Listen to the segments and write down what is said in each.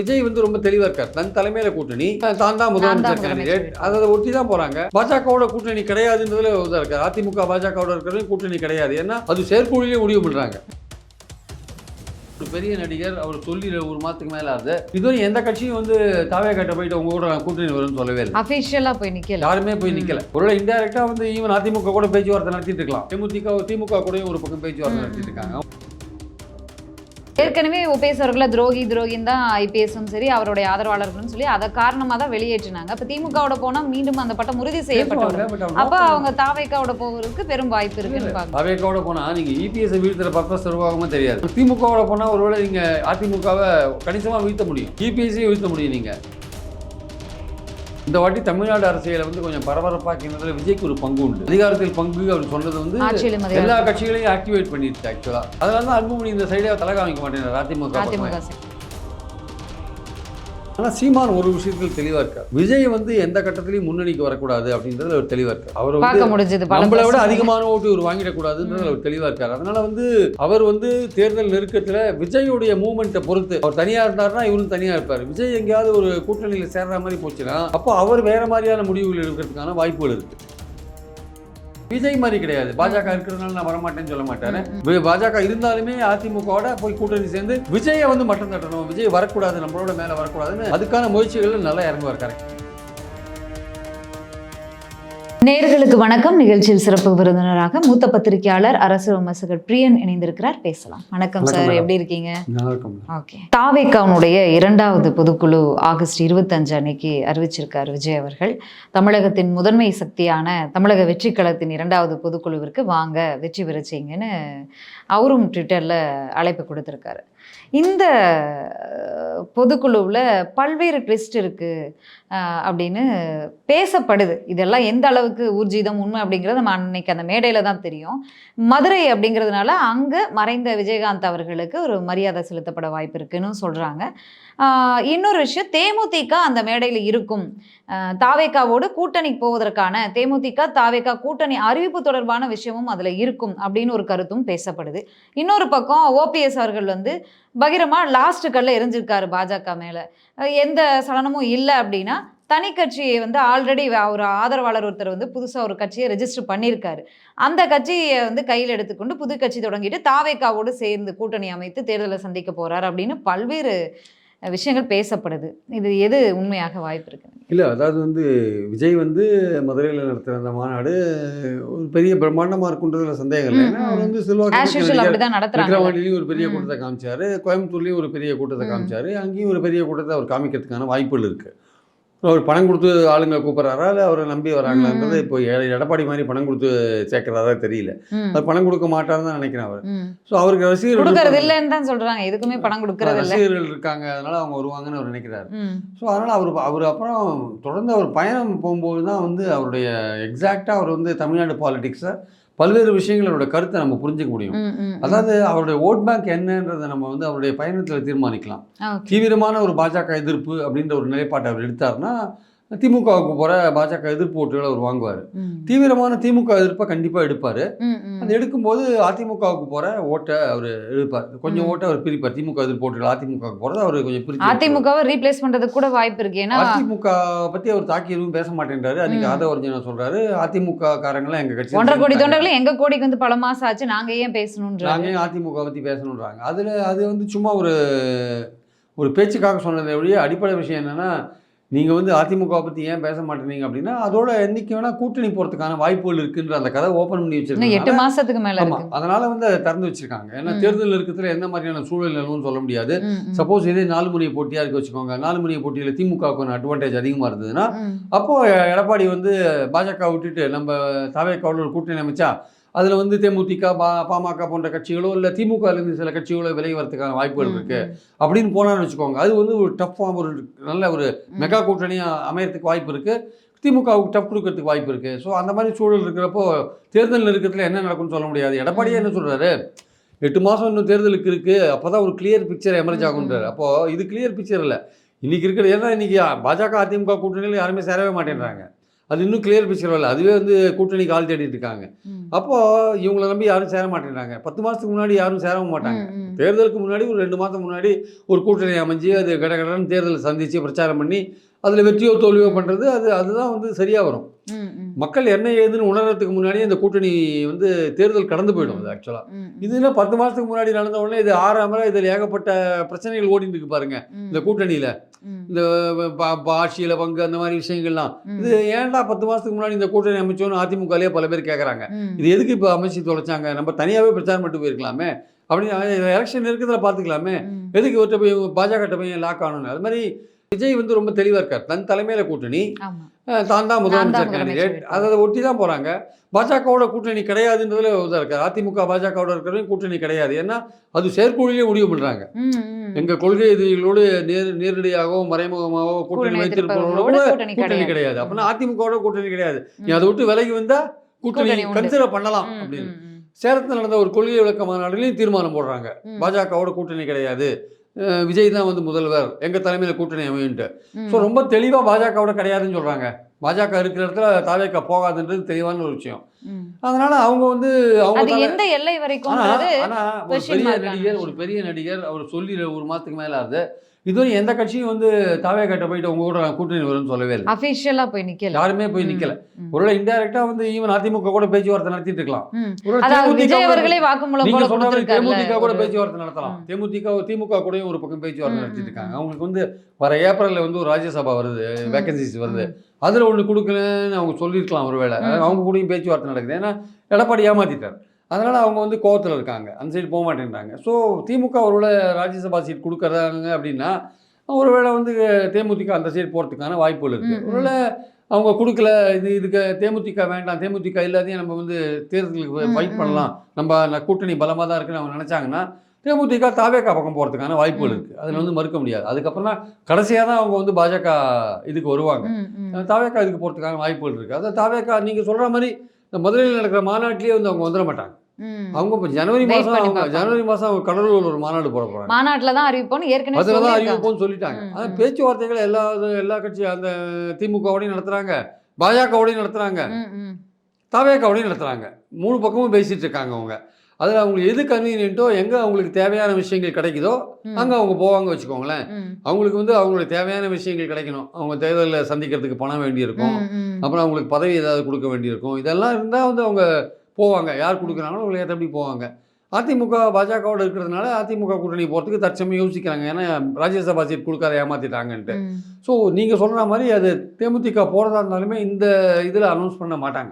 விஜய் வந்து ரொம்ப தெளிவா இருக்கார். தன் தலைமையில கூட்டணி தான் தான் முதலமைச்சர். கேண்டிடேட் அதை ஒட்டி தான் போறாங்க. பாஜகவோட கூட்டணி கிடையாதுன்றதுல இதா இருக்கு அதிமுக பாஜகவோட இருக்கிறது கூட்டணி கிடையாது. ஏன்னா அது செயற்குழுவிலே முடிவு பண்றாங்க. ஒரு பெரிய நடிகர் அவர் சொல்லி ஒரு மாதத்துக்கு மேல ஆகுது. இதுவரை எந்த கட்சியும் வந்து தாவே கட்ட போயிட்டு உங்க கூட கூட்டணி வரும்னு சொல்லவே இல்லை. அபிஷியலா போய் நிக்கல. யாருமே போய் நிக்கல. ஒருவேளை இன்டெரக்டா வந்து ஈவன் அதிமுக கூட பேச்சுவார்த்தை நடத்திட்டு இருக்கலாம். தேமுதிக திமுக கூடயும் ஒரு பக்கம் பேச்சுவார்த்தை நடத்திட்டு இருக்காங்க. ஏற்கனவே ஓபிஎஸ் அவர்களை துரோகி துரோகின்னு தான் ஐபிஎஸும் சரி அவருடைய ஆதரவாளர்களும் சொல்லி அதை காரணமா தான் வெளியேற்றினாங்க. அப்ப திமுகவோட போனா மீண்டும் அந்த பட்டம் உறுதி செய்யப்பட்டு பேசுவாங்க, but அவங்க அப்ப அவங்க தாவைக்காவோட போவதற்கு பெரும் வாய்ப்பு இருக்குன்னு பாக்க அவைக்கோட போனா நீங்க E இபிஎஸ் வீழ்த்துற பர்பஸ் உருவாகமா தெரியாது. திமுகவோட போனா ஒருவேளை நீங்க அதிமுகவை கணிசமா வீழ்த்த முடியும். இபிஎஸ்ஸையும் வீழ்த்த முடியும் நீங்க. இந்த வாட்டி தமிழ்நாடு அரசியலை வந்து கொஞ்சம் பரபரப்பாக்கினதுல விஜய்க்கு ஒரு பங்கு உண்டு. அதிகாரத்தில் பங்கு அவர் சொன்னது வந்து. எல்லா கட்சிகளையும் ஆக்டிவேட் பண்ணிருச்சு ஆக்சுவலா அதனால தான் அன்புமணி இந்த சைடே தலை காமிக்க மாட்டேன் அதிமுக பக்கமே. அதிமுக சரி. ஆனா சீமான் ஒரு விஷயத்தில் தெளிவா இருக்கார் விஜய் வந்து எந்த கட்டத்திலையும் முன்னணிக்கு வரக்கூடாது அப்படின்றதுல அவர் தெளிவா இருக்கார் அவர் வந்து முடிஞ்சது நம்மளை விட. அதிகமான ஓட்டு இவர் வாங்கிடக்கூடாதுன்றது அவர் தெளிவா இருக்காரு அதனால வந்து அவர் வந்து தேர்தல் நெருக்கத்துல விஜயுடைய மூமெண்ட்டை பொறுத்து அவர் தனியா இருந்தாருன்னா இவரும் தனியா இருப்பார் விஜய் எங்கேயாவது ஒரு கூட்டணியில சேர்ற மாதிரி போச்சுன்னா அப்போ அவர் வேற மாதிரியான முடிவுகள் எடுக்கிறதுக்கான வாய்ப்புகள் இருக்கு விஜய் மாதிரி கிடையாது. பாஜக இருக்கிறதுனால நான் வரமாட்டேன்னு சொல்ல மாட்டேன் பாஜக இருந்தாலுமே அதிமுகவோட போய் கூட்டணி சேர்ந்து விஜயை வந்து மட்டும் தட்டணும். விஜய் வரக்கூடாது நம்மளோட மேல வரக்கூடாதுன்னு அதுக்கான முயற்சிகள் நல்லா இறங்குவார் கரெக்ட் நேர்களுக்கு வணக்கம். நிகழ்ச்சியில் சிறப்பு விருந்தினராக மூத்த பத்திரிகையாளர் அரசு விமர்சகர் பிரியன் இணைந்திருக்கிறார். பேசலாம். வணக்கம் சார். எப்படி இருக்கீங்க? ஓகே. தாவேக்காவுடைய இரண்டாவது பொதுக்குழு ஆகஸ்ட் இருபத்தஞ்சு அன்னைக்கு அறிவிச்சிருக்கார் விஜய் அவர்கள். தமிழகத்தின் முதன்மை சக்தியான தமிழக வெற்றி கழகத்தின் இரண்டாவது பொதுக்குழுவிற்கு வாங்க வெற்றி பெற செய்யுங்கன்னு அவரும் ட்விட்டரில் அழைப்பு கொடுத்துருக்காரு. இந்த பொதுக்குழுவில் பல்வேறு ட்விஸ்ட் இருக்குது அப்படின்னு பேசப்படுது. இதெல்லாம் எந்த அளவுக்கு ஊர்ஜிதம் உண்மை அப்படிங்கிறது நம்ம அன்னைக்கு அந்த மேடையில் தான் தெரியும். மதுரை அப்படிங்கிறதுனால அங்கே மறைந்த விஜயகாந்த் அவர்களுக்கு ஒரு மரியாதை செலுத்தப்பட வாய்ப்பு இருக்குன்னு சொல்கிறாங்க இன்னொரு விஷயம் தேமுதிக அந்த மேடையில் இருக்கும். தாவேக்காவோடு கூட்டணிக்கு போவதற்கான தேமுதிக தாவேக்கா கூட்டணி அறிவிப்பு தொடர்பான விஷயமும் அதில் இருக்கும் அப்படின்னு ஒரு கருத்தும் பேசப்படுது. இன்னொரு பக்கம் ஓபிஎஸ் அவர்கள் வந்து பகிரமா லாஸ்ட்டு கல்ல எரிஞ்சிருக்காரு பாஜக மேலே. எந்த சலனமும் இல்லை அப்படின்னா தனி கட்சியை வந்து ஆல்ரெடி ஒரு ஆதரவாளர் ஒருத்தர் வந்து புதுசாக ஒரு கட்சியை ரெஜிஸ்டர் பண்ணியிருக்காரு. அந்த கட்சியை வந்து கையில் எடுத்துக்கொண்டு புது கட்சி தொடங்கிட்டு தாவேக்காவோடு சேர்ந்து கூட்டணி அமைத்து தேர்தலை சந்திக்க போறார் அப்படின்னு பல்வேறு விஷயங்கள் பேசப்படுது. இது எது உண்மையாக வாய்ப்பு இருக்கு? இல்லை அதாவது வந்து விஜய் வந்து மதுரையில் நடத்துகிற அந்த மாநாடு ஒரு பெரிய பிரம்மாண்டமாக இருக்குன்றதுல சந்தேகம் இல்லை. ஏன்னா. அவர் வந்து ஆஸ் செல்வாக்கு யூஷுவல் அப்படிதான் நடத்துறாங்க. விக்ரவாண்டிலையும் ஒரு பெரிய. கூட்டத்தை காமிச்சாரு. கோயம்புத்தூர்லேயும் ஒரு பெரிய கூட்டத்தை. காமிச்சாரு. அங்கேயும் ஒரு பெரிய கூட்டத்தை அவர் காமிக்கிறதுக்கான வாய்ப்புகள் இருக்கு. அவர் பணம் கொடுத்து ஆளுங்க கூப்பிட்றாரா? இல்லை அவரை நம்பி வராங்களான்றது. இப்போ எடப்பாடி மாதிரி பணம் கொடுத்து சேர்க்கறதா தெரியல. அவர் பணம் கொடுக்க மாட்டாருன்னு தான் நினைக்கிறேன் அவர். ஸோ அவருக்கு ரசிகர்கள். இல்லைன்னு தான் சொல்றாங்க. எதுக்குமே பணம் கொடுக்கறது ரசிகர்கள் இருக்காங்க. அதனால அவங்க வருவாங்கன்னு அவர் நினைக்கிறாரு. ஸோ அதனால் அவர் அவர் அப்புறம் தொடர்ந்து அவர் பயணம் போகும்போது தான் வந்து அவருடைய எக்ஸாக்டாக அவர் வந்து தமிழ்நாடு பாலிடிக்ஸை பல்வேறு விஷயங்களோட கருத்தை நம்ம புரிஞ்சுக்க முடியும். அதாவது அவருடைய ஓட் பேங்க் என்னன்றதை நம்ம வந்து அவருடைய பயணத்தில் தீர்மானிக்கலாம். தீவிரமான ஒரு பாஜக எதிர்ப்பு அப்படின்ற ஒரு நிலைப்பாட்டை அவர் எடுத்தாருன்னா திமுகவுக்கு போகிற பாஜக எதிர்ப்பு ஓட்டுகளை அவர் வாங்குவார். தீவிரமான திமுக எதிர்ப்பை கண்டிப்பாக எடுப்பார். அது எடுக்கும்போது அதிமுகவுக்கு போகிற ஓட்டை அவர் எடுப்பார் கொஞ்சம். ஓட்டை அவர் பிரிப்பார். திமுக எதிர்ப்பு ஓட்டுகள் அதிமுகவுக்கு போகிறத அவர் கொஞ்சம் பிரிச்சு. அதிமுகவை ரீப்ளேஸ் பண்றதுக்கு கூட வாய்ப்பு இருக்கு. ஏன்னா அதிமுக பத்தி அவர் தாக்கி எதுவும் பேச மாட்டேன்றாரு. அன்னைக்கு. ஆதவர்ஜனா சொல்றாரு அதிமுக காரங்களாம் எங்க கட்சி ஒன்றரை கோடி தொண்டர்களும் எங்க கோடிக்கு வந்து பல மாசம் ஆச்சு நாங்க ஏன் பேசணும்ன்றாங்க நாங்க ஏன் அதிமுக பத்தி பேசணுன்றாங்க அதுல அது வந்து சும்மா ஒரு ஒரு பேச்சுக்காக சொன்னதை ஒழிய அடிப்படை விஷயம் என்னன்னா நீங்க வந்து அதிமுக பத்தி ஏன் பேச மாட்டேனீங்க அப்படின்னா அதோட என்னைக்கு வேணா கூட்டணி போறதுக்கான வாய்ப்புகள் இருக்குன்ற அந்த கதை ஓபன் பண்ணி இன்னும் எட்டு வச்சிருக்காங்க மாசத்துக்கு மேல அதனால வந்து அதை திறந்து வச்சிருக்காங்க ஏன்னா. தேர்தல் இருக்கிறதுல எந்த மாதிரியான சூழல் நிலவும் சொல்ல முடியாது. சப்போஸ் இதே நாலு முறை போட்டியா இருக்கு வச்சுக்கோங்க நாலு முறை போட்டியில திமுகவுக்கு ஒரு அட்வான்டேஜ் அதிகமா இருந்ததுன்னா ம். அப்போ எ- எடப்பாடி வந்து பாஜக விட்டுட்டு நம்ம தாவேக்காவோட ஒரு கூட்டணி அமைச்சா அதுல வந்து தேமுதிக பா பாமக போன்ற கட்சிகளோ இல்ல திமுக இருந்து சில கட்சிகளோ விலகி வரதுக்கான வாய்ப்புகள் இருக்கு. அப்படின்னு போனான்னு வச்சுக்கோங்க. அது வந்து ஒரு டஃப்பாக ஒரு நல்ல ஒரு மெகா கூட்டணியா அமையறதுக்கு வாய்ப்பு இருக்கு. திமுகவுக்கு டஃப் கொடுக்கறதுக்கு வாய்ப்பு இருக்கு. ஸோ அந்த மாதிரி சூழல் இருக்கிறப்போ தேர்தல் நெருக்கத்தில் என்ன நடக்கும்னு சொல்ல முடியாது. எடப்பாடியே என்ன சொல்றாரு? எட்டு மாசம் இன்னும் தேர்தலுக்கு இருக்கு. அப்பதான் ஒரு கிளியர் பிக்சர் எமர்ஜ் ஆகுன்றாரு அப்போ இது கிளியர் பிக்சர் இல்ல. இன்னைக்கு இருக்கிற ஏன்னா இன்னைக்கு பாஜக அதிமுக கூட்டணியில் யாருமே சேரவே மாட்டேன்றாங்க. அது இன்னும் கிளியர் பிக்சர் வரல அதுவே வந்து கூட்டணிக்கு ஆள் தேடிட்டு இருக்காங்க. அப்போ இவங்களை நம்பி யாரும் சேர மாட்டேங்கிறாங்க பத்து மாசத்துக்கு முன்னாடி யாரும் சேரவும் மாட்டாங்க. தேர்தலுக்கு முன்னாடி ஒரு ரெண்டு மாதம் முன்னாடி ஒரு கூட்டணி அமைஞ்சு அது கடகடன்னு தேர்தலை சந்தித்து பிரச்சாரம் பண்ணி அதில் வெற்றியோ தோல்வியோ பண்ணுறது அது அதுதான் வந்து சரியாக வரும். மக்கள் என்ன ஏதுன்னு உணர்றதுக்கு முன்னாடியே இந்த கூட்டணி வந்து தேர்தல் கடந்து போயிடும் அது ஆக்சுவலாக. இதுனா பத்து மாதத்துக்கு முன்னாடி நடந்த உடனே இது ஆறாமல இதில் ஏகப்பட்ட பிரச்சனைகள் ஓடிட்டு இருக்கு பாருங்க. இந்த கூட்டணியில். இந்த ஆட்சியில பங்கு அந்த மாதிரி விஷயங்கள்லாம். இது ஏன்டா பத்து மாதத்துக்கு முன்னாடி இந்த கூட்டணி அமைச்சோன்னு அதிமுகலேயே பல பேர் கேட்குறாங்க. இது எதுக்கு இப்போ அமைச்சு தொலைச்சாங்க நம்ம தனியாகவே பிரச்சாரம் பண்ணிட்டு போயிருக்கலாமே அப்படின்னு எலெக்ஷன் இருக்கிறதுல பார்த்துக்கலாமே. எதுக்கு இவர்கிட்ட போய் பாஜக போய் லாக் ஆகணும்னு அது மாதிரி விஜய் வந்து ரொம்ப தெளிவாக இருக்கார். தன் தலைமையில கூட்டணி. தான் தான் முதலமைச்சர் கேண்டிடேட். அதை ஒட்டி தான் போகிறாங்க பாஜகவோட கூட்டணி கிடையாதுன்றதுல இதாக இருக்கார். அதிமுக பாஜகவோட இருக்கிறவங்க கூட்டணி கிடையாது. ஏன்னா அது செயற்குழுவிலே முடிவு பண்ணுறாங்க. எங்கள் கொள்கை எதிரிகளோடு நேர் நேரடியாகவோ மறைமுகமாகவோ கூட்டணி வைத்திருப்பவர்களோட கூட்டணி கிடையாது. அப்படின்னா அதிமுகவோட கூட்டணி கிடையாது. நீ அதை விட்டு விலகி வந்தா கூட்டணி. கன்சிடர் பண்ணலாம் அப்படின்னு. சேலத்தில் நடந்த ஒரு கொள்கை விளக்க மாநாடுலையும் தீர்மானம் போடுறாங்க. பாஜகவோட கூட்டணி கிடையாது. விஜய் தான் வந்து முதல்வர் எங்க தலைமையில கூட்டணி அமையுன்ட்டு. ஸோ ரொம்ப தெளிவா பாஜகவோட கிடையாதுன்னு சொல்றாங்க பாஜக இருக்கிற இடத்துல தாவேக்கா போகாதுன்றது தெளிவான ஒரு விஷயம். அதனால அவங்க வந்து அவங்க அது எந்த எல்லை ஆனா ஒரு பெரிய நடிகர். ஒரு பெரிய நடிகர் அவர் சொல்லி ஒரு மாசத்துக்கு மேல ஆகுது இதுவரை எந்த கட்சியும் வந்து தாவேக்காட்ட போயிட்டு உங்க கூட கூட்டணி வரும்னு சொல்லவே இல்லை அபிஷியலா போய் நிக்கல யாருமே போய் நிக்கல. ஒருவேளை இன்டைரக்டா வந்து ஈவன் அதிமுக கூட பேச்சுவார்த்தை நடத்திட்டு இருக்கலாம் விஜய் அவர்களே வாக்குமூலம் நீங்க சொன்ன தேமுதிக கூட பேச்சுவார்த்தை நடத்தலாம். தேமுதிக திமுக கூடயும் ஒரு பக்கம் பேச்சுவார்த்தை நடத்திட்டு இருக்காங்க. அவங்களுக்கு வந்து வர ஏப்ரல்ல வந்து ஒரு ராஜ்யசபா வருது. வேகன்சிஸ் வருது. அதுல ஒண்ணு கொடுக்கலன்னு அவங்க சொல்லியிருக்கலாம் ஒருவேளை. அவங்க கூடயும் பேச்சுவார்த்தை நடக்குது ஏன்னா எடப்பாடி ஏமாத்திட்டார் அதனால அவங்க வந்து கோவத்துல இருக்காங்க அந்த சைடு போக மாட்டேங்கிறாங்க ஸோ திமுக ஒருவேளை ராஜ்யசபா சீட் கொடுக்குறாங்க அப்படின்னா ஒருவேளை வந்து தேமுதிக அந்த சைடு போகிறதுக்கான வாய்ப்புகள் இருக்கு ம், ம். ஒருவேளை அவங்க கொடுக்கல இது இதுக்கு தேமுதிக வேண்டாம் தேமுதிக இல்லாதையும் நம்ம வந்து தேர்தலுக்கு ஃபைட். பண்ணலாம் நம்ம கூட்டணி பலமாக தான் இருக்குன்னு அவங்க நினச்சாங்கன்னா தேமுதிக தாவேக்கா பக்கம் போகிறதுக்கான வாய்ப்புகள். இருக்குது அதில் வந்து மறுக்க முடியாது அதுக்கப்புறம் தான் கடைசியாக தான் அவங்க வந்து பாஜக இதுக்கு வருவாங்க. தாவேக்கா இதுக்கு போகிறதுக்கான வாய்ப்புகள் இருக்குது அதாவது தாவேக்கா நீங்கள் சொல்கிற மாதிரி இந்த மதுரையில் நடக்கிற மாநாட்டிலேயே வந்து அவங்க வந்துட மாட்டாங்க. அவங்க இப்போ ஜனவரி மாதம் பண்ணி அவங்க. ஜனவரி மாதம் அவங்க கடலூரில் ஒரு மாநாடு போட போகிறாங்க மாநாட்டுல தான் அறிவிப்போம்னு ஏற்கனவே அதில் தான். அறிவிப்போம்னு சொல்லிட்டாங்க ஆனால். பேச்சுவார்த்தைகள் எல்லா எல்லா கட்சி அந்த திமுகவோடையும் நடத்துகிறாங்க பாஜகவோடையும் நடத்துகிறாங்க ம், ம். தாவேக்காவோடையும் நடத்துகிறாங்க மூணு பக்கமும் பேசிட்டு இருக்காங்க அவங்க அதில் அவங்களுக்கு எது கன்வீனியன்ட்டோ எங்கே அவங்களுக்கு தேவையான விஷயங்கள் கிடைக்குதோ. அங்கே அவங்க போவாங்க வச்சுக்கோங்களேன். அவங்களுக்கு வந்து அவங்களுக்கு தேவையான விஷயங்கள் கிடைக்கணும் அவங்க தேர்தலில் சந்திக்கிறதுக்கு பணம் வேண்டியிருக்கும். அப்புறம் அவங்களுக்கு பதவி ஏதாவது கொடுக்க வேண்டியிருக்கும் இதெல்லாம் இருந்தால் வந்து அவங்க போவாங்க யார் கொடுக்குறாங்களோ அவங்களை ஏற்றபடி போவாங்க அதிமுக பாஜகவோட இருக்கிறதுனால அதிமுக கூட்டணி போகிறதுக்கு தற்சமயம் யோசிக்கிறாங்க ஏன்னா ராஜ்யசபா சீட் கொடுக்காத ஏமாத்திட்டாங்கன்ட்டு. ஸோ நீங்கள் சொல்கிற மாதிரி அது தேமுதிக போகிறதா இருந்தாலுமே இந்த இதில் அனௌன்ஸ் பண்ண மாட்டாங்க.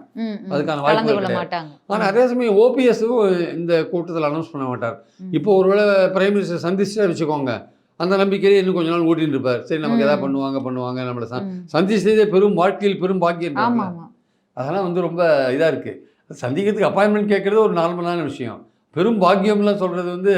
அதுக்கான கொள்ள கிடையாது. ஆனால் அதே சமயம் ஓபிஎஸ்ஸும் இந்த கூட்டத்தில் அனௌன்ஸ் பண்ண மாட்டார். இப்போ ஒருவேளை பிரைம் மினிஸ்டர் சந்திச்சுட்டே வச்சுக்கோங்க அந்த நம்பிக்கையிலே இன்னும் கொஞ்ச நாள் ஓட்டின்னு இருப்பார் சரி நமக்கு. எதாவது பண்ணுவாங்க பண்ணுவாங்க நம்மளை. சந்திச்சதே பெரும் வாழ்க்கையில் பெரும் பாக்கியம் அதெல்லாம் வந்து ரொம்ப இதாக இருக்குது சந்திக்கிறதுக்கு அப்பாயின்மெண்ட் கேட்குறது ஒரு நார்மலான விஷயம் பெரும் பாக்கியம்லாம் சொல்கிறது வந்து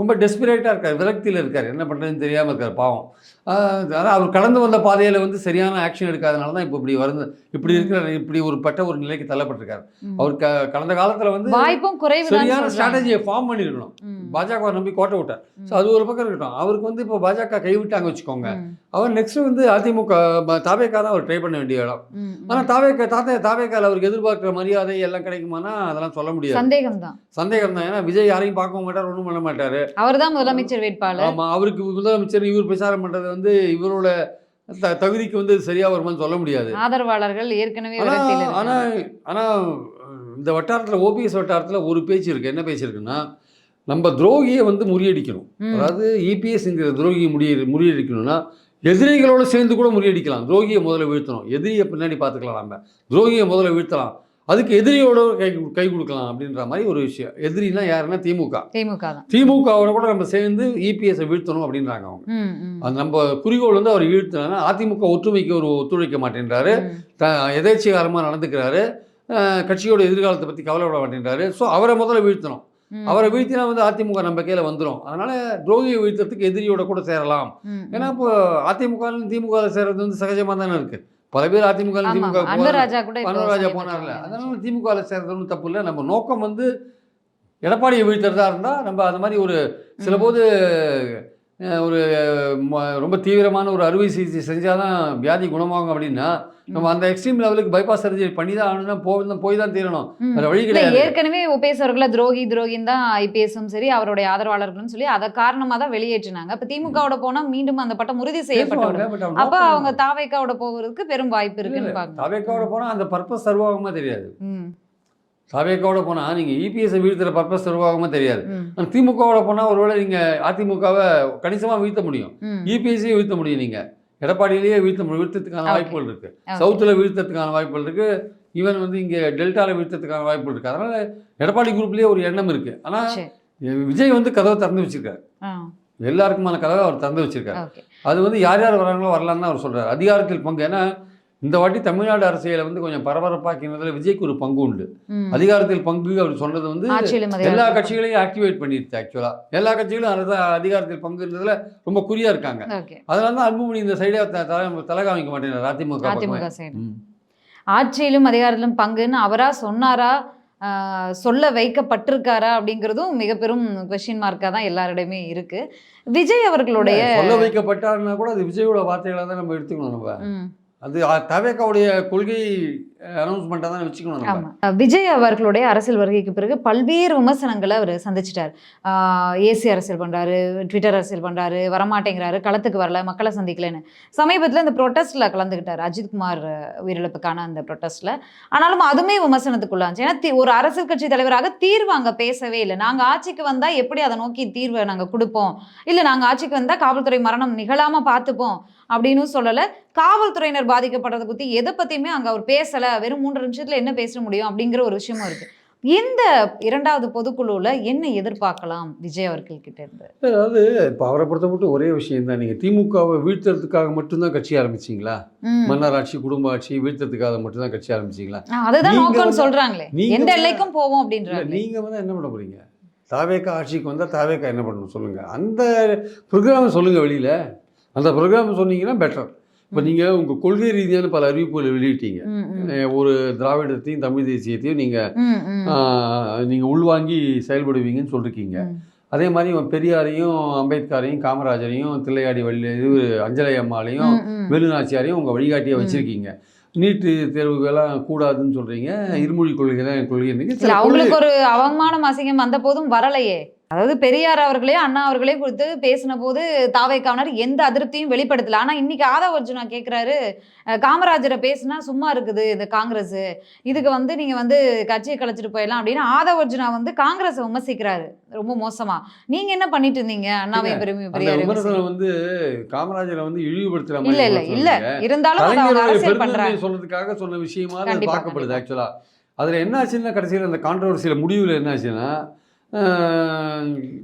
ரொம்ப டெஸ்பிரேட்டாக இருக்கார் விரக்தியில் இருக்கார். என்ன பண்ணுறதுன்னு தெரியாமல் இருக்கார் பாவம். அவர் கடந்து வந்த பாதையில் வந்து சரியான ஆக்ஷன் எடுக்காதனால தான் இப்போ இப்படி வருது. இப்படி இருக்கிற இப்படி ஒரு பட்ட ஒரு நிலைக்கு தள்ளப்பட்டிருக்காரு. அவர் க கடந்த காலத்தில் வந்து வாய்ப்பும் குறைவு சரியான ஸ்ட்ராட்டஜியை ஃபார்ம் பண்ணியிருக்கணும். பாஜக நம்பி கோட்டை விட்டார். ஸோ அது ஒரு பக்கம் இருக்கட்டும். அவருக்கு வந்து இப்போ பாஜக கைவிட்டாங்க வச்சுக்கோங்க. அவர் நெக்ஸ்ட் வந்து அதிமுக தாவேக்கா தான் அவர் ட்ரை பண்ண வேண்டிய இடம். ஆனால் தாவேக்கா தாத்தா தாவேக்கால அவருக்கு எதிர்பார்க்குற மரியாதை எல்லாம் கிடைக்குமானா அதெல்லாம் சொல்ல முடியாது. சந்தேகம் தான். சந்தேகம் தான். ஏன்னா விஜய் யாரையும் பார்க்க மாட்டார் ஒன்றும் பண்ண மாட்டார். அவர்தான் முதலமைச்சர் வேட்பாளர். ஆமாம் அவருக்கு முதலமைச்சர் இவர் பிரச்சாரம் பண்ணுறது வந்து இவரோட த- தகுதிக்கு வந்து சரியா வருமான்னு சொல்ல முடியாது. ஆதரவாளர்கள் ஏற்கனவே ஆனா ஆனா இந்த வட்டாரத்தில் ஓபிஎஸ் வட்டாரத்தில் ஒரு பேச்சு இருக்கு. என்ன பேச்சு இருக்குன்னா நம்ம துரோகியை வந்து முறியடிக்கணும். அதாவது இபிஎஸ்ங்கிற துரோகியை முறிய முறியடிக்கணும்னா எதிரிகளோட சேர்ந்து கூட முறியடிக்கலாம். துரோகியை முதல்ல வீழ்த்தணும். எதிரியை பின்னாடி பார்த்துக்கலாம் நம்ம. துரோகியை முதல்ல வீழ்த்தலாம். அதுக்கு எதிரியோட கை கை கொடுக்கலாம் அப்படின்ற மாதிரி ஒரு விஷயம். எதிரினா யாருன்னா திமுக. திமுக திமுகவோட கூட நம்ம சேர்ந்து இபிஎஸ்ஸை வீழ்த்தணும் அப்படின்றாங்க அவங்க. நம்ம குறிக்கோள் வந்து அவர் வீழ்த்தினா அதிமுக ஒற்றுமைக்கு ஒரு ஒத்துழைக்க மாட்டேன்றாரு. எதேச்சிகாரமாக நடந்துக்கிறாரு. கட்சியோட எதிர்காலத்தை பற்றி கவலைப்பட மாட்டேன்றாரு. ஸோ அவரை முதல்ல வீழ்த்தணும். அவரை வீழ்த்தினா வந்து அதிமுக நம்ம கையில் வந்துடும் அதனால துரோகியை வீழ்த்தறதுக்கு எதிரியோட கூட சேரலாம். ஏன்னா. இப்போ அதிமுக திமுக சேர்றது வந்து சகஜமாக தானே இருக்கு. பல பேர் அதிமுக திமுக ஆமா. அன்பராஜா கூட போனார்ல அதனால திமுக சேர்றது ஒன்றும் தப்பு இல்லை நம்ம நோக்கம் வந்து எடப்பாடியை வீழ்த்துறதா இருந்தால் நம்ம அது மாதிரி ஒரு சில. போது ஒரு ரொம்ப தீவிரமான ஒரு அறுவை சிகிச்சை செஞ்சால் தான் வியாதி குணமாகும் அப்படின்னா நம்ம அந்த எக்ஸ்ட்ரீம் லெவலுக்கு பைபாஸ் சர்ஜரி பண்ணி தான் ஆகணும்னா போய் தான் போய் தான் தீரணும். வேற வழி கிடையாது. ஏற்கனவே ஓபிஎஸ் அவர்களை துரோகி துரோகின்னு தான் ஐபிஎஸும் சரி அவருடைய ஆதரவாளர்களும் சொல்லி அதை காரணமா தான் வெளியேற்றினாங்க. இப்ப திமுகவோட போனா மீண்டும் அந்த பட்டம் உறுதி அவங்க அப்ப அவங்க தாவேக்காவோட போகிறதுக்கு பெரும் வாய்ப்பு இருக்குன்னு பாக்கணும் தாவேக்காவோட போனால் அந்த பர்பஸ் சர்வாகமாக தெரியாது. தாவேக்காவோட போனால் நீங்கள் இபிஎஸ்ஸை வீழ்த்துற பர்பஸ் சர்வாகமாக தெரியாது. ம், ஆனா திமுகவோட போனால் ஒருவேளை நீங்கள் அதிமுகவை கணிசமாக வீழ்த்த முடியும். இபிஎஸ்சியை வீழ்த்த முடியும் நீங்கள் எடப்பாடியிலேயே வீழ்த்த முடியும். வீழ்த்ததுக்கான. வாய்ப்புகள் இருக்கு. Okay. சவுத்தில் வீழ்த்ததுக்கான வாய்ப்புகள் இருக்கு. ஈவன் வந்து இங்கே டெல்டாவில் வீழ்த்ததுக்கான வாய்ப்புகள் இருக்கு. அதனால எடப்பாடி குரூப்லேயே ஒரு எண்ணம் இருக்கு. ஆனால். விஜய் வந்து கதவை திறந்து வச்சிருக்காரு. எல்லாருக்குமான கதவை அவர் திறந்து வச்சிருக்காரு. அது வந்து யார் யார் வராங்களோ வரலான்னு அவர் சொல்றாரு. அதிகாரத்தில் பங்கு. ஏன்னா இந்த வாட்டி தமிழ்நாடு அரசியலை வந்து கொஞ்சம் பரபரப்பாக்கினதுல விஜய்க்கு ஒரு பங்கு உண்டு. அதிகாரத்தில் பங்கு அவர் சொன்னது வந்து எல்லா கட்சிகளையும் ஆக்டிவேட் பண்ணிடுச்சு ஆக்சுவலா எல்லா கட்சிகளும் அதிகாரத்தில் பங்குன்றதுல ரொம்ப குறியா இருக்காங்க. அதனால தான் அன்புமணி இந்த சைடே தலை காமிக்க மாட்டேங்கிறார் அதிமுக. ஆட்சியிலும் அதிகாரத்திலும் பங்குன்னு அவரா சொன்னாரா? ஆஹ், சொல்ல வைக்கப்பட்டிருக்காரா அப்படிங்கிறதும் மிக பெரும் கொஸ்டின் மார்க்காக தான் எல்லாரிடையுமே இருக்கு. விஜய் அவர்களுடைய சொல்ல வைக்கப்பட்டாருன்னா கூட அது விஜயோட வார்த்தைகளை தான் நம்ம எடுத்துக்கணும் நம்ம. அது தவேக்காவுடைய கொள்கை அனௌன்ஸ்மெண்ட்டாக தான் வச்சுக்கணும் ஆமாம் ஆமா. விஜய் அவர்களுடைய அரசியல் வருகைக்கு பிறகு பல்வேறு விமர்சனங்களை அவர் சந்திச்சிட்டார். ஏசி அரசியல் பண்றாரு ட்விட்டர் அரசியல் பண்றாரு வரமாட்டேங்கிறாரு களத்துக்கு வரல மக்களை சந்திக்கலன்னு. சமீபத்தில் இந்த ப்ரொட்டஸ்ட்ல கலந்துக்கிட்டார் அஜித்குமார் உயிரிழப்புக்கான அந்த ப்ரொட்டஸ்ட்ல ஆனாலும் அதுவுமே விமர்சனத்துக்குள்ளாச்சு ஏன்னா ஒரு அரசியல் கட்சி தலைவராக தீர்வு அங்க பேசவே இல்லை. நாங்க ஆட்சிக்கு வந்தா எப்படி அதை நோக்கி தீர்வை நாங்க கொடுப்போம்? இல்ல நாங்க ஆட்சிக்கு வந்தா காவல்துறை மரணம் நிகழாம பார்த்துப்போம் அப்படின்னு சொல்லல. காவல்துறையினர் பாதிக்கப்படுறதை பற்றி எதை பற்றியுமே அங்க அவர் பேசல. வெறும் மூன்று நிமிஷத்துல என்ன பேச முடியும் அப்படிங்கிற ஒரு விஷயமும் இருக்கு. இந்த இரண்டாவது பொதுக்குழுல என்ன எதிர்பார்க்கலாம் விஜய் அவர்கள் கிட்ட இருந்து? அதாவது இப்போ அவரை பொறுத்த மட்டும் ஒரே விஷயம் தான். நீங்கள் திமுகவை வீழ்த்துறதுக்காக மட்டும்தான் கட்சி ஆரம்பிச்சீங்களா? ம். மன்னர் ஆட்சி குடும்ப ஆட்சி வீழ்த்துறதுக்காக மட்டும்தான் கட்சி ஆரம்பிச்சீங்களா? அதுதான் நீங்க நோக்கம்னு நீங்க எந்த எல்லைக்கும் போவோம் இல்லை அப்படின்றாங்க நீங்கள் வந்து என்ன பண்ண போறீங்க? தாவேக்கா ஆட்சிக்கு வந்தால் தாவேக்கா என்ன பண்ணணும் சொல்லுங்கள் அந்த ப்ரோக்ராமை சொல்லுங்கள் வெளியில். அந்த ப்ரோக்ராம் சொன்னீங்கன்னா பெட்டர் இப்போ நீங்கள் உங்கள் கொள்கை ரீதியான பல அறிவிப்புகளை வெளியிட்டீங்க. ஒரு திராவிடத்தையும் தமிழ் தேசியத்தையும் நீங்கள். நீங்கள் உள்வாங்கி செயல்படுவீங்கன்னு சொல்லிருக்கீங்க. அதே மாதிரி இவன் பெரியாரையும் அம்பேத்கரையும் காமராஜரையும் தில்லையாடி வள்ளி இது அஞ்சலை அம்மாளையும் ம், ம். வேலுநாச்சியாரையும் உங்கள் வழிகாட்டியை. வச்சிருக்கீங்க. நீட்டு தேர்வுகள்லாம் கூடாதுன்னு சொல்கிறீங்க இருமொழி கொள்கை தான் என் கொள்கை அவங்களுக்கு ஒரு அவமானம் அசிங்கம் வந்த போதும் வரலையே. அதாவது பெரியார் அவர்களே அண்ணா அவர்களே குறித்து பேசின போது தாவைக்காவினர் எந்த அதிருப்தியும் வெளிப்படுத்தல. ஆனா இன்னைக்கு ஆதவ அர்ஜுனா கேக்குறாரு அஹ், காமராஜரை பேசினா சும்மா இருக்குது இந்த காங்கிரஸ். இதுக்கு வந்து நீங்க வந்து கட்சியை கலைச்சிட்டு போயிடலாம் அப்படின்னு ஆதவ அர்ஜுனா வந்து காங்கிரஸை விமர்சிக்கிறாரு ரொம்ப மோசமா. நீங்க என்ன பண்ணிட்டு இருந்தீங்க? அண்ணாவை பெருமை பெரியார் வந்து காமராஜரை வந்து இழிவுபடுத்துற இல்ல இல்ல இல்ல. இருந்தாலும் அரசியல் பண்றாங்க சொல்றதுக்காக சொன்ன விஷயமா பார்க்கப்படுது. ஆக்சுவலா அதுல என்ன ஆச்சுன்னா கடைசியில் அந்த கான்ட்ரவர்சியில் முடிவில் என்ன ஆச்சுன்னா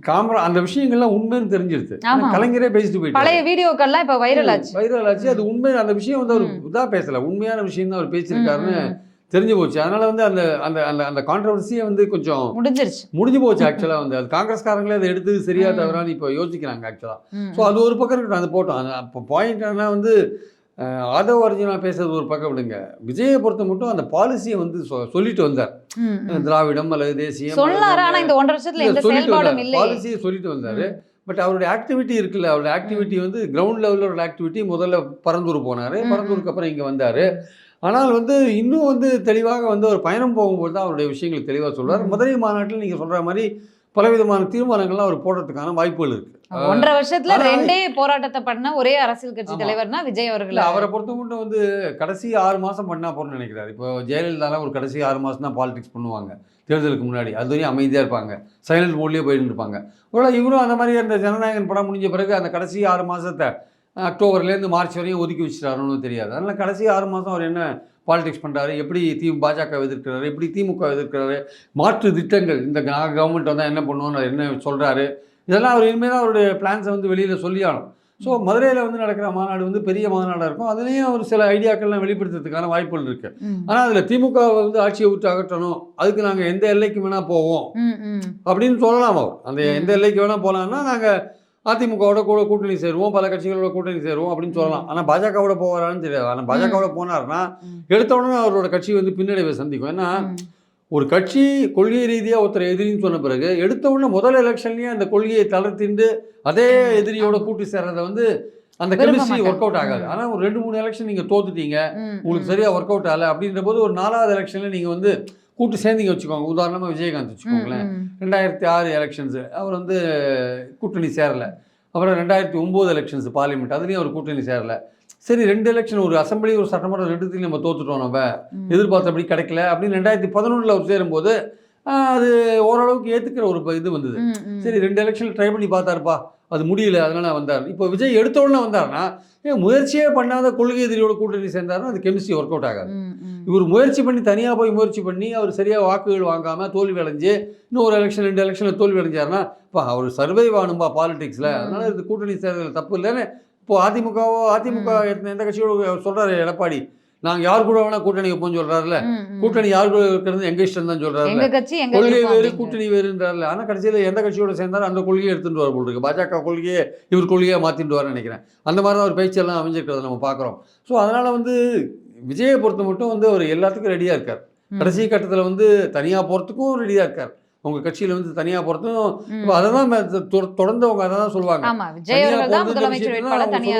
காமரா அந்த விஷயங்கள்லாம் உண்மைன்னு தெரிஞ்சிருது. கலைஞரே பேசிட்டு போயிட்டாரு. பழைய வீடியோக்கள்லாம் இப்ப வைரல் ஆச்சு. வைரல் ஆச்சு. அது உண்மை அந்த விஷயம் வந்து அவர் ம். இதா பேசல. உண்மையான விஷயம் தான் அவர் பேசியிருக்காருன்னு. தெரிஞ்சு போச்சு. அதனால வந்து அந்த அந்த அந்த அந்த கான்ட்ரவர்சியை வந்து கொஞ்சம் முடிஞ்சிருச்சு. முடிஞ்சு போச்சு ஆக்சுவலாக வந்து. அது காங்கிரஸ்காரங்களே அதை எடுத்து சரியா. தவறான்னு இப்போ யோசிக்கிறாங்க ஆக்சுவலாக ஸோ அது ஒரு பக்கம் இருக்கட்டும். அது போட்டோம். அப்போ பாயிண்ட் என்ன வந்து ஆதவ அர்ஜுனா பேசுறது ஒரு பக்கம் விடுங்க. விஜயை பொறுத்த மட்டும் அந்த பாலிசியை வந்து சொல்லிட்டு வந்தார். திராவிடம் அல்லது தேசியம் செயல்பாடும் இல்லை பாலிசியை சொல்லிட்டு வந்தாரு. பட் அவருடைய ஆக்டிவிட்டி இருக்குல்ல அவருடைய ஆக்டிவிட்டி வந்து கிரவுண்ட் லெவலில் ஒரு ஆக்டிவிட்டி முதல்ல பரந்தூர் போனார். ம், பரந்தூருக்கு அப்புறம் இங்கே வந்தார். ஆனால் வந்து இன்னும் வந்து தெளிவாக வந்து ஒரு பயணம் போகும்போது தான் அவருடைய விஷயங்கள் தெளிவாக சொல்றார். ம். மதுரை மாநாட்டில் நீங்கள் சொல்கிற மாதிரி பலவிதமான தீர்மானங்கள்லாம் அவர் போடுறதுக்கான வாய்ப்புகள் இருக்கு. ஒன்றரை வருஷத்துல ரெண்டே போராட்டத்தை பண்ண ஒரே அரசியல் கட்சி. தலைவர்னா விஜய் அவர்கள். அவரை பொறுத்த மட்டும் வந்து கடைசி ஆறு மாதம் பண்ணா போறோம்னு நினைக்கிறாரு. இப்போ ஜெயலலிதாலாம் ஒரு கடைசி ஆறு மாதம் தான் பாலிடிக்ஸ் பண்ணுவாங்க. தேர்தலுக்கு முன்னாடி. அது வரையும் அமைதியாக இருப்பாங்க. சைலண்ட் மோட்லேயே போயிட்டு இருப்பாங்க. ஒருவேளை இவரும் அந்த மாதிரி அந்த ஜனநாயகன் படம் முடிஞ்ச பிறகு அந்த கடைசி ஆறு மாதத்தை அக்டோபர்லேருந்து மார்ச் வரையும் ஒதுக்கி வச்சுட்டாருன்னு தெரியாது. அதனால் கடைசி ஆறு மாதம் அவர் என்ன பாலிடிக்ஸ் பண்ணுறாரு எப்படி தி பாஜக எதிர்க்கிறாரு எப்படி திமுக எதிர்க்கிறாரு மாற்று திட்டங்கள் இந்த கவர்மெண்ட் வந்தால் என்ன பண்ணுவோன்னு என்ன சொல்கிறாரு இதெல்லாம் அவர் இனிமேல் தான் அவருடைய பிளான்ஸை வந்து வெளியில் சொல்லி ஆகணும் ஸோ மதுரையில் வந்து நடக்கிற மாநாடு வந்து பெரிய மாநாடாக இருக்கும். அதுலேயும் ஒரு சில ஐடியாக்கள்லாம் வெளிப்படுத்துறதுக்கான வாய்ப்புகள் இருக்குது ஆனால் அதில் திமுக வந்து ஆட்சியை விட்டு அகற்றணும். அதுக்கு நாங்கள் எந்த எல்லைக்கு வேணால் போவோம். அப்படின்னு சொல்லலாம் அவர். அந்த. எந்த எல்லைக்கு வேணால் போகலான்னா நாங்கள் அதிமுகவோட கூட கூட்டணி சேருவோம் பல கட்சிகளோட கூட்டணி சேருவோம் அப்படின்னு சொல்லலாம் ஆனால் பாஜகவோட போவாரான்னு தெரியாது ஆனால் பாஜகவோட போனாருன்னா ம். எடுத்த உடனே அவரோட கட்சி வந்து பின்னடைவை சந்திக்கும் ஏன்னா. ஒரு கட்சி கொள்கை ரீதியாக ஒருத்தர் எதிரின்னு சொன்ன பிறகு எடுத்த உடனே முதல் எலெக்ஷன்லேயே அந்த கொள்கையை தளர்த்திண்டு அதே எதிரியோட கூட்டி சேர்றதை வந்து அந்த கெமிஸ்ட்ரி. ஒர்க் அவுட் ஆகாது. ஆனால் ஒரு ரெண்டு மூணு எலெக்ஷன் நீங்கள் தோத்துட்டீங்க உங்களுக்கு. சரியாக ஒர்க் அவுட் ஆகலை அப்படின்ற போது ஒரு நாலாவது எலெக்ஷனில் நீங்கள் வந்து கூட்டு சேர்ந்தீங்க வச்சுக்கோங்க. உதாரணமாக விஜயகாந்த் வச்சுக்கோங்களேன். ரெண்டாயிரத்தி ஆறு எலெக்ஷன்ஸு அவர் வந்து கூட்டணி சேரலை. அப்புறம் ரெண்டாயிரத்தி ஒம்பது எலெக்ஷன்ஸ் பார்லிமெண்ட் அதுலேயும் அவர் கூட்டணி சேரல. சரி ரெண்டு எலெக்ஷன் ஒரு அசம்பிளி ஒரு சட்டமன்றம் ரெண்டுத்தையும் நம்ம தோத்துட்டோம் நம்ம. எதிர்பார்த்தபடி கிடைக்கல அப்படின்னு ரெண்டாயிரத்தி பதினொன்றில் அவர் சேரும்போது அது ஓரளவுக்கு ஏற்றுக்கிற ஒரு இது வந்தது. சரி ரெண்டு எலெக்ஷன் ட்ரை பண்ணி பார்த்தாருப்பா. அது முடியல அதனால வந்தார். இப்போ விஜய் எடுத்த உடனே வந்தாருன்னா ஏன் முயற்சியே பண்ணாத கொள்கை எதிரியோட கூட்டணி சேர்ந்தாருன்னா அது கெமிஸ்ட்ரி ஒர்க் அவுட் ஆகாது. இவர் முயற்சி பண்ணி தனியாக போய் முயற்சி பண்ணி அவர் சரியாக வாக்குகள் வாங்காமல் தோல்வி அடைஞ்சு இன்னும் ஒரு எலெக்ஷன் ரெண்டு எலெக்ஷனில் தோல்வி அடைஞ்சாருன்னா இப்போ அவர் சர்வைவ் ஆகணும்பா பாலிடிக்ஸில். அதனால இது கூட்டணி சேர்றதுல தப்பு இல்லைன்னு இப்போ அதிமுகவோ அதிமுக எந்த கட்சியோட சொல்கிறாரு எடப்பாடி. நாங்கள் யார் கூட வேணால் கூட்டணி வைப்போம்னு ம். கூட்டணி யார் கூட இருக்கிறது? எங்க இஷ்டம் தான் எங்க கொள்கை வேறு. கூட்டணி வேறுன்றாருல ஆனால் கடைசியில் எந்த கட்சியோட சேர்ந்தாலும் அந்த கொள்கையை எடுத்துட்டு வர போல் இருக்கு. பாஜக கொள்கையை இவர் கொள்கையை மாற்றிட்டு வரேன்னு நினைக்கிறேன். அந்த மாதிரி தான் ஒரு பேச்செல்லாம் அமைஞ்சிருக்கிறத நம்ம பார்க்குறோம். ஸோ அதனால் வந்து விஜயை பொறுத்த மட்டும் வந்து அவர் எல்லாத்துக்கும் ரெடியாக இருக்கார். கடைசி கட்டத்தில் வந்து தனியாக போகிறதுக்கும் ரெடியாக இருக்கார். உங்கள் கட்சியில் வந்து தனியாக போகிறதும் ம். இப்போ அதை தான் தொடர்ந்து அவங்க அதை தான் சொல்லுவாங்க தனியா தனியா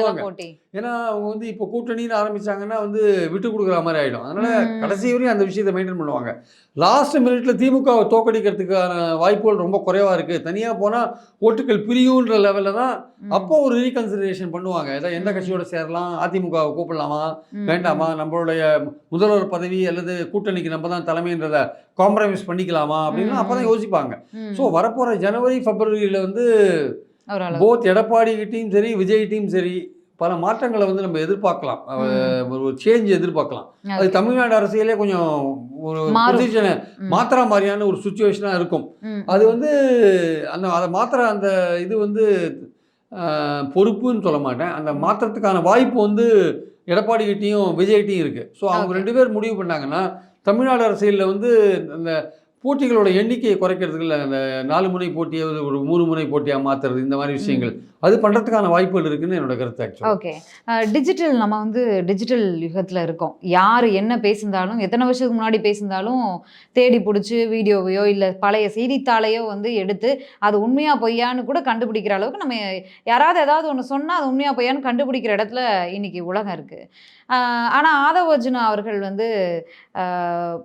ஏன்னா அவங்க வந்து இப்போ கூட்டணின்னு ஆரம்பிச்சாங்கன்னா வந்து விட்டு கொடுக்குற மாதிரி ஆகிடும் அதனால். கடைசி வரையும் அந்த விஷயத்தை மெயின்டைன் பண்ணுவாங்க லாஸ்ட் மினிட்ல திமுகவை தோக்கடிக்கிறதுக்கான வாய்ப்புகள் ரொம்ப குறைவாக இருக்குது தனியாக போனால் ஓட்டுகள் பிரியுன்ற லெவலில் தான். அப்போ ஒரு ரீகன்சிடரேஷன் பண்ணுவாங்க ஏதாவது எந்த. கட்சியோட சேரலாம் அதிமுகவை கூப்பிடலாமா வேண்டாமா நம்மளுடைய முதல்வர் பதவி அல்லது கூட்டணிக்கு நம்ம தான் தலைமைன்றத காம்ப்ரமைஸ் பண்ணிக்கலாமா அப்படின்னு ம், அப்போ தான் ம். யோசிப்பாங்க. ஸோ வரப்போகிற ஜனவரி பிப்ரவரியில் வந்து போத் எடப்பாடி கிட்டையும் சரி விஜய் கிட்டையும் சரி பல மாற்றங்களை வந்து நம்ம எதிர்பார்க்கலாம் ஒரு சேஞ்ச் எதிர்பார்க்கலாம் அது. தமிழ்நாடு அரசியலே கொஞ்சம் ஒரு. பொசிஷனை. மாத்திர மாதிரியான ஒரு சுச்சுவேஷனாக இருக்கும். அது வந்து அந்த அதை மாத்திர அந்த இது வந்து பொறுப்புன்னு சொல்ல மாட்டேன் அந்த மாற்றத்துக்கான வாய்ப்பு வந்து எடப்பாடி கிட்டேயும் விஜய்கிட்டையும் இருக்குது ஸோ அவங்க. ரெண்டு பேர் முடிவு பண்ணாங்கன்னா தமிழ்நாடு அரசியலில் வந்து அந்த போட்டிகளோட எண்ணிக்கையை குறைக்கிறதுக்குள்ள அந்த நாலு முனை போட்டியை ஒரு மூணு முனை போட்டியாக மாற்றுறது இந்த மாதிரி விஷயங்கள். அது பண்ணுறதுக்கான வாய்ப்புகள் இருக்குன்னு என்னோட கருத்து ஓகே டிஜிட்டல் நம்ம வந்து டிஜிட்டல் யுகத்தில் இருக்கோம். யார் என்ன பேசியிருந்தாலும் எத்தனை வருஷத்துக்கு முன்னாடி பேசியிருந்தாலும் தேடி பிடிச்சி வீடியோவையோ இல்லை பழைய செய்தித்தாளையோ வந்து எடுத்து அது உண்மையாக பொய்யான்னு கூட கண்டுபிடிக்கிற அளவுக்கு நம்ம யாராவது ஏதாவது ஒன்று சொன்னால் அது உண்மையாக பொய்யான்னு கண்டுபிடிக்கிற இடத்துல இன்னைக்கு உலகம் இருக்குது ஆனால் ஆதவ அர்ஜுனா அவர்கள் வந்து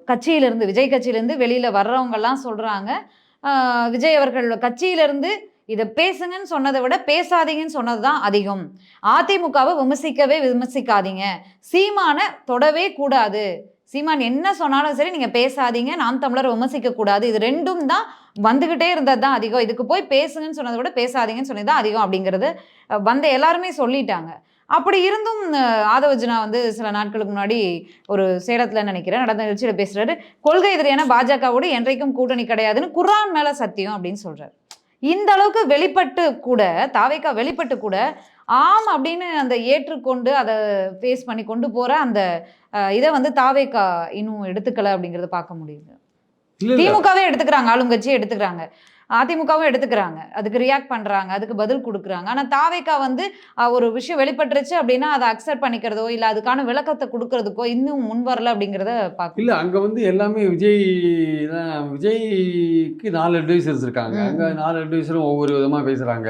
கட்சியிலேருந்து விஜய் கட்சியிலேருந்து வெளியில் வர்றவங்கெல்லாம் சொல்கிறாங்க விஜய் அவர்கள் கட்சியிலேருந்து இதை பேசுங்கன்னு சொன்னதை விட பேசாதீங்கன்னு சொன்னது தான் அதிகம். அதிமுகவை விமர்சிக்கவே விமர்சிக்காதீங்க. சீமானை தொடவே கூடாது. சீமான் என்ன சொன்னாலும் சரி நீங்கள் பேசாதீங்க. நாம் தமிழர் விமர்சிக்க கூடாது. இது ரெண்டும் தான் வந்துக்கிட்டே இருந்தது தான் அதிகம். இதுக்கு போய் பேசுங்கன்னு சொன்னதை விட பேசாதீங்கன்னு சொன்னது தான் அதிகம் அப்படிங்கிறது வந்த எல்லாருமே சொல்லிட்டாங்க. அப்படி இருந்தும் ஆதவஜனா வந்து சில நாட்களுக்கு முன்னாடி ஒரு சேலத்தில் நினைக்கிறேன் நடந்த நிகழ்ச்சியில் பேசுகிறாரு கொள்கை எதிரியான பாஜகவோடு என்றைக்கும் கூட்டணி கிடையாதுன்னு குரான் மேலே சத்தியம் அப்படின்னு சொல்கிறார் இந்த அளவுக்கு வெளிப்பட்டு கூட தாவேக்கா வெளிப்பட்டு கூட ஆம் அப்படின்னு அந்த ஏற்றுக்கொண்டு அதை ஃபேஸ் பண்ணி கொண்டு போற அந்த இதை வந்து தாவேக்கா இன்னும் எடுத்துக்கல அப்படிங்கறத பார்க்க முடியுது. திமுகவே எடுத்துக்கிறாங்க ஆளுங்கட்சியே எடுத்துக்கிறாங்க. அதிமுகவும் எடுத்துக்கிறாங்க. அதுக்கு ரியாக்ட் பண்றாங்க. அதுக்கு பதில் கொடுக்குறாங்க. ஆனா தாவேக்கா வந்து ஒரு விஷயம் வெளிப்பட்டுருச்சு அப்படின்னா அதை அக்செப்ட் பண்ணிக்கிறதோ இல்ல அதுக்கான விளக்கத்தை கொடுக்கறதுக்கோ இன்னும் முன் வரல அப்படிங்கிறத பார்க்க இல்லை அங்கே வந்து எல்லாமே விஜய் தான் விஜய்க்கு நாலு அட்வைசர்ஸ் இருக்காங்க. அங்கே. நாலு அட்வைசரும் ஒவ்வொரு விதமாக பேசுகிறாங்க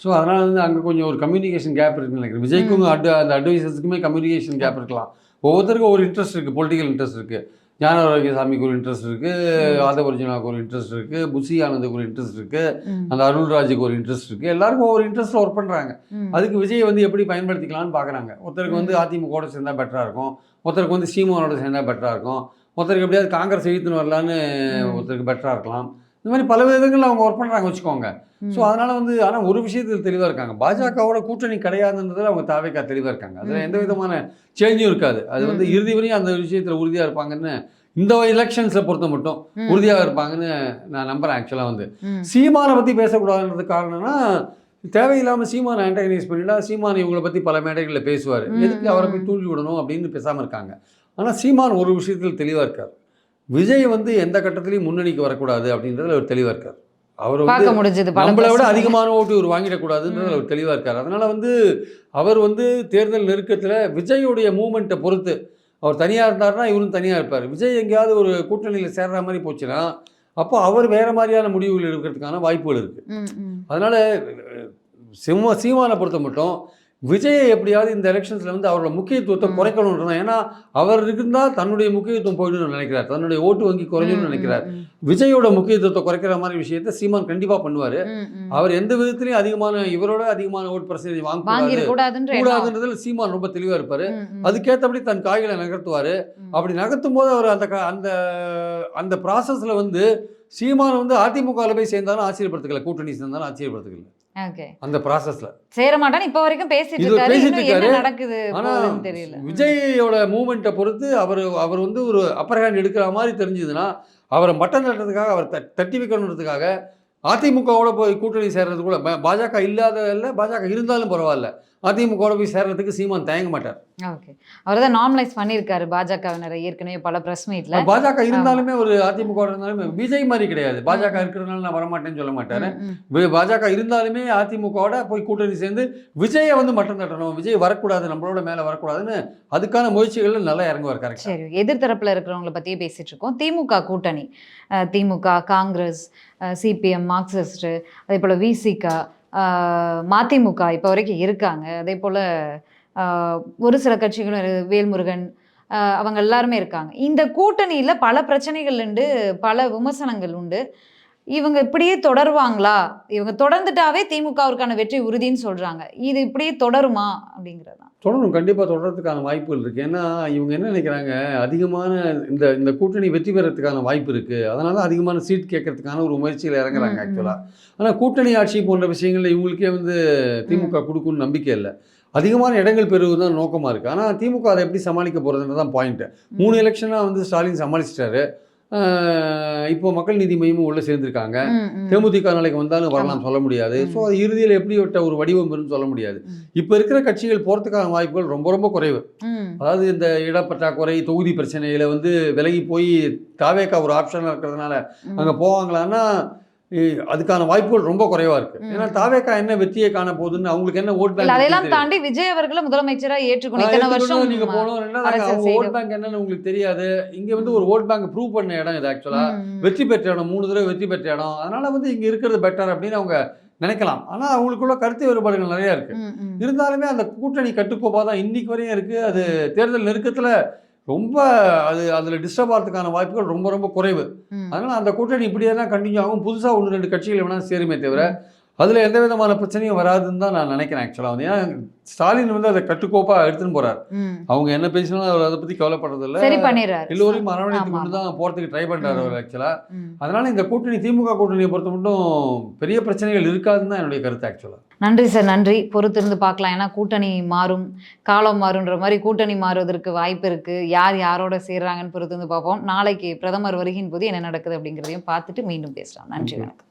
ஸோ அதனால் வந்து அங்கே கொஞ்சம் ஒரு கம்யூனிகேஷன் கேப் இருக்குன்னு நினைக்கிறேன். விஜய்க்கும் அட் அந்த அட்வைசர்ஸுக்குமே கம்யூனிகேஷன் கேப் இருக்கலாம். ஒவ்வொருத்தருக்கும் ஒரு இன்ட்ரெஸ்ட் இருக்குது பொலிட்டிக்கல் இன்ட்ரெஸ்ட் இருக்குது ஞானவரகிசாமிக்கு ஒரு இன்ட்ரெஸ்ட் இருக்குது ம். ஆதவர்ஜுனாவுக்கு ஒரு இன்ட்ரெஸ்ட் இருக்குது புசி ஆனந்துக்கு ஒரு இன்ட்ரெஸ்ட் இருக்குது அந்த அருள்ராஜுக்கு ஒரு இன்ட்ரெஸ்ட் இருக்குது எல்லாருக்கும் ஒவ்வொரு இன்ட்ரெஸ்ட்டில் ஒர்க் பண்ணுறாங்க அதுக்கு விஜய் வந்து எப்படி பயன்படுத்திக்கலாம்னு பார்க்குறாங்க ஒருத்தருக்கு வந்து ம். அதிமுகவோட சேர்ந்தா பெட்டராக இருக்கும். ஒருத்தருக்கு வந்து சீமானோட சேர்ந்தா பெட்டராக இருக்கும். ஒருத்தருக்கு எப்படியாவது காங்கிரஸ் இழுத்துன்னு வரலான்னு. ஒருத்தருக்கு பெட்டராக இருக்கலாம். இந்த மாதிரி பல விதங்களில் அவங்க ஒர்க் பண்ணுறாங்க வச்சுக்கோங்க. ஸோ அதனால் வந்து ஆனால் ஒரு விஷயத்தில் தெளிவாக இருக்காங்க பாஜகவோட கூட்டணி கிடையாதுன்றதுல அவங்க தாவேக்கா தெளிவாக இருக்காங்க அதில். எந்த விதமான சேஞ்சும் இருக்காது அது வந்து. இறுதி வரையும் அந்த விஷயத்தில் உறுதியாக இருப்பாங்கன்னு இந்த எலெக்ஷன்ஸை பொறுத்த மட்டும். உறுதியாக இருப்பாங்கன்னு நான் நம்புகிறேன் ஆக்சுவலாக வந்து. சீமானை பற்றி பேசக்கூடாதுன்றது காரணம்னா தேவையில்லாமல் சீமானை ஆன்டகனைஸ் பண்ணிட்டா சீமான் இவங்களை பற்றி பல மேடைகளில் பேசுவார் எதுக்கு அவரை போய். தூண்டி விடணும் அப்படின்னு பேசாமல் இருக்காங்க ஆனால் சீமான் ஒரு விஷயத்தில் தெளிவாக இருக்கார் விஜய் வந்து எந்த கட்டத்திலையும் முன்னணிக்கு வரக்கூடாது அப்படின்றதுல அவர் தெளிவாக இருக்கார் அவர் வந்து முடிஞ்சது நம்மளை விட. அதிகமான ஓட்டு இவர் வாங்கிடக்கூடாதுன்றது. அவர் தெளிவாக இருக்கார் அதனால் வந்து அவர் வந்து தேர்தல் நெருக்கத்தில் விஜயோடைய மூமெண்ட்டை பொறுத்து அவர் தனியாக இருந்தாருன்னா இவரும் தனியாக இருப்பார் விஜய் எங்கேயாவது ஒரு கூட்டணியில் சேர்ற மாதிரி போச்சுன்னா அப்போ அவர் வேற மாதிரியான முடிவுகள் எடுக்கிறதுக்கான வாய்ப்புகள் இருக்குது. அதனால் சிம்ம சீமானை பொறுத்த மட்டும் விஜயை எப்படியாவது இந்த எலெக்ஷன்ஸில் வந்து அவரோட முக்கியத்துவத்தை ம். குறைக்கணும்ன்றதான் ஏன்னா அவர் இருந்தால் தன்னுடைய முக்கியத்துவம் போயிடும்னு நினைக்கிறார் தன்னுடைய ஓட்டு வங்கி குறையும்னு ம், நினைக்கிறார் விஜயோட முக்கியத்துவத்தை குறைக்கிற மாதிரி விஷயத்தை சீமான் கண்டிப்பாக பண்ணுவார். அவர் எந்த விதத்துலையும் அதிகமான இவரோட அதிகமான ஓட் பர்சன்டேஜ் வாங்க. கூடாதுன்றதுல சீமான் ரொம்ப தெளிவாக இருப்பார். அதுக்கேற்றபடி தன் காய்களை நகர்த்துவார். அப்படி நகர்த்தும் போது அவர் அந்த அந்த அந்த ப்ராசஸில் வந்து சீமான் வந்து அதிமுகவில் போய் சேர்ந்தாலும் ஆச்சரியப்படுத்துக்கல கூட்டணி சேர்ந்தாலும் ஆச்சரியப்படுத்துக்கல அந்த ப்ராசஸில் சேர இப்ப வரைக்கும் பேசிட்டு இருக்காரு. நடக்குது தெரியல. விஜயோட மூமெண்ட்டை பொறுத்து அவர் அவர் வந்து ஒரு அப்பர் ஹேண்ட் எடுக்கிற மாதிரி தெரிஞ்சதுன்னா அவரை மட்டம் தட்டுறதுக்காக அவர் தட்டி வைக்கணுன்றதுக்காக அதிமுகவோட போய் கூட்டணி சேர்றது கூட பாஜக இல்லாத இல்லை பாஜக இருந்தாலும் பரவாயில்ல. அதிமுகவோட போய் சேர்றதுக்கு சீமான் தயங்க மாட்டார். ஓகே. அவர் தான் நார்மலைஸ் பண்ணியிருக்காரு பாஜகவினரை ஏற்கனவே பல பிரஸ் மீட்ல. பாஜக இருந்தாலுமே ஒரு அதிமுக இருந்தாலுமே விஜய் மாதிரி கிடையாது. பாஜக இருக்கிறதுனால நான் வரமாட்டேன்னு சொல்ல மாட்டாரு. வி- பாஜக இருந்தாலுமே அதிமுகவோட போய் கூட்டணி சேர்ந்து விஜயை வந்து மட்டம் தட்டணும். விஜய் வரக்கூடாது நம்மளோட மேலே வரக்கூடாதுன்னு அதுக்கான முயற்சிகள்ல நல்லா இறங்குவார் கரெக்டாக சரி எதிர்த்தரப்புல இருக்கிறவங்கள பத்தியே பேசிட்டு இருக்கோம். திமுக கூட்டணி. திமுக காங்கிரஸ் சிபிஎம் மார்க்சிஸ்ட் அதே போல் விசிகா மதிமுக இப்போ வரைக்கும் இருக்காங்க. அதே போல் ஒரு சில கட்சிகளும் வேல்முருகன் அவங்க எல்லாருமே இருக்காங்க. இந்த கூட்டணியில் பல பிரச்சனைகள் உண்டு பல விமர்சனங்கள் உண்டு. இவங்க இப்படியே தொடருவாங்களா? இவங்க தொடர்ந்துட்டாவே திமுகவிற்கான வெற்றி உறுதின்னு சொல்கிறாங்க இது இப்படியே தொடருமா? அப்படிங்கிறதா தொடரும் கண்டிப்பாக தொடர்றதுக்கான வாய்ப்புகள் இருக்குது ஏன்னா இவங்க என்ன நினைக்கிறாங்க? அதிகமான இந்த இந்த கூட்டணி வெற்றி பெறத்துக்கான வாய்ப்பு இருக்குது அதனால அதிகமான சீட் கேட்கறதுக்கான ஒரு முயற்சியில் இறங்குறாங்க. ஆக்சுவலாக ஆனால் கூட்டணி ஆட்சி போன்ற விஷயங்கள்ல இவங்களுக்கே வந்து திமுக கொடுக்குன்னு நம்பிக்கை இல்லை. அதிகமான இடங்கள் பெறுவது தான் நோக்கமாக இருக்குது ஆனால் திமுக அதை எப்படி சமாளிக்க போகிறதுன்றது தான் பாயிண்ட்டு மூணு எலெக்ஷனாக வந்து ஸ்டாலின் சமாளிச்சிட்டாரு. இப்போ மக்கள் நீதி மையமும் உள்ளே சேர்ந்துருக்காங்க. தேமுதிக நாளைக்கு வந்தாலும் வரலாம் சொல்ல முடியாது. ஸோ அது இறுதியில் எப்படிப்பட்ட ஒரு வடிவம் சொல்ல முடியாது. இப்போ இருக்கிற கட்சிகள் போகிறதுக்கான வாய்ப்புகள் ரொம்ப ரொம்ப குறைவு. அதாவது இந்த இடப்பற்றாக்குறை தொகுதி பிரச்சனையில் வந்து விலகி போய் தாவேக்கா ஒரு ஆப்ஷனாக இருக்கிறதுனால. அங்கே போவாங்களான்னா அதுக்கான வாய்ப்புகள் ரொம்ப குறைவாக இருக்குது ம். ஏன்னா தாவேக்கா என்ன வெற்றியை காண போகுதுன்னு அவங்களுக்கு என்ன ஓட் பேங்க் தாண்டி விஜய் அவர்களை முதலமைச்சரா ஏற்றுக்கணும். நீங்க அரசியல் அவங்க ஓட் பேங்க் என்னன்னு உங்களுக்கு தெரியாது. இங்க வந்து ஒரு ஓட் பேங்க் ப்ரூவ் பண்ண இடம் இது ஆக்சுவலா வெற்றி பெற்ற இடம் மூணு தடவை வெற்றி பெற்ற இடம். அதனால வந்து இங்க இருக்கிறது பெட்டர் அப்படின்னு அவங்க நினைக்கலாம். ஆனா அவங்களுக்குள்ள கருத்து வேறுபாடுகள் நிறைய இருக்கு. இருந்தாலுமே அந்த கூட்டணி கட்டுக்கோப்பாக தான் இன்னைக்கு வரையும் இருக்கு. அது தேர்தல் நெருக்கத்துல ரொம்ப அது அதில் டிஸ்டர்ப் ஆகிறதுக்கான வாய்ப்புகள் ரொம்ப ரொம்ப குறைவு. அதனால் அந்த கூட்டணி இப்படியே தான் கண்டினியூ ஆகும். புதுசாக ஒன்று ரெண்டு கட்சிகள் வேணால் சேருமே தவிர அதில் எந்த விதமான பிரச்சனையும் வராதுன்னு தான் நான் நினைக்கிறேன் ஆக்சுவலாக வந்து ஏன்னா ஸ்டாலின் வந்து அதை கட்டுக்கோப்பாக எடுத்துன்னு போகிறார் ம். அவங்க என்ன பேசினாலும் அவர் அதை பற்றி கவலைப்படுறதில்ல சரி பண்ணிடுறாரு. எல்லோரையும் அரவணைத்து. கொண்டு தான் போகிறதுக்கு ட்ரை பண்ணுறாரு அவர் ஆக்சுவலாக. அதனால் இந்த கூட்டணி திமுக கூட்டணியை பொறுத்த மட்டும் பெரிய பிரச்சனைகள் இருக்காதுன்னு தான் என்னுடைய கருத்து ஆக்சுவலாக நன்றி சார் நன்றி. பொறுத்திருந்து பார்க்கலாம். ஏன்னா கூட்டணி மாறும் காலம் மாறுன்ற மாதிரி கூட்டணி மாறுவதற்கு வாய்ப்பு இருக்கு. யார் யாரோட சேர்றாங்கன்னு பொறுத்திருந்து பார்ப்போம். நாளைக்கு பிரதமர் வருகின் போது என்ன நடக்குது அப்படிங்கிறதையும் பார்த்துட்டு மீண்டும் பேசலாம். நன்றி. வணக்கம்.